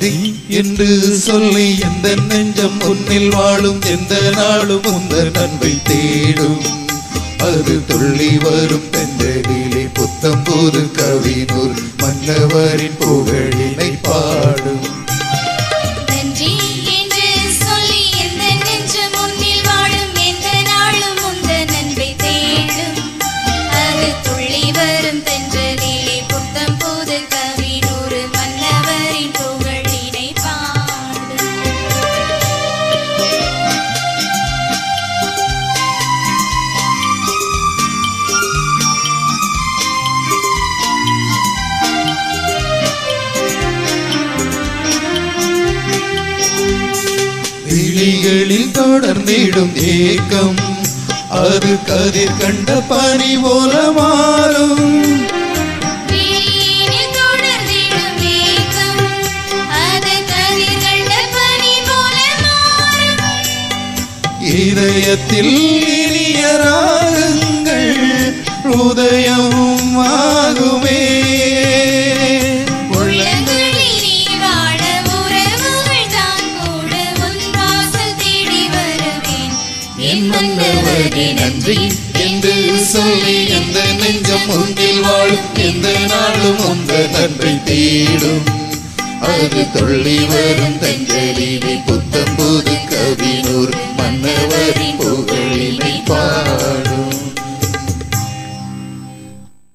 நன்றி என்று சொல்லி எந்த நெஞ்சம் உன்னில் வாழும் எந்த நாளும் உந்த நன்மை தேடும். அது துள்ளி வரும் தென்றலிலே புத்தம் போது கவினூர் மன்னவரின் புகழினை விழிகளில் தொடர்ந்திடும் ஏக்கம். அது கதிர் கண்ட பனி போல மாறும். இதயத்தில் இனிய ராகங்கள் உதயம் என் நன்றி. என்று சொல்லி எந்த நெஞ்சம் உன்னில் வாழும் எந்த நாளும் உந்த நன்மை தேடும். அது தொள்ளி வரும் தென்றலிலே புத்தம் புது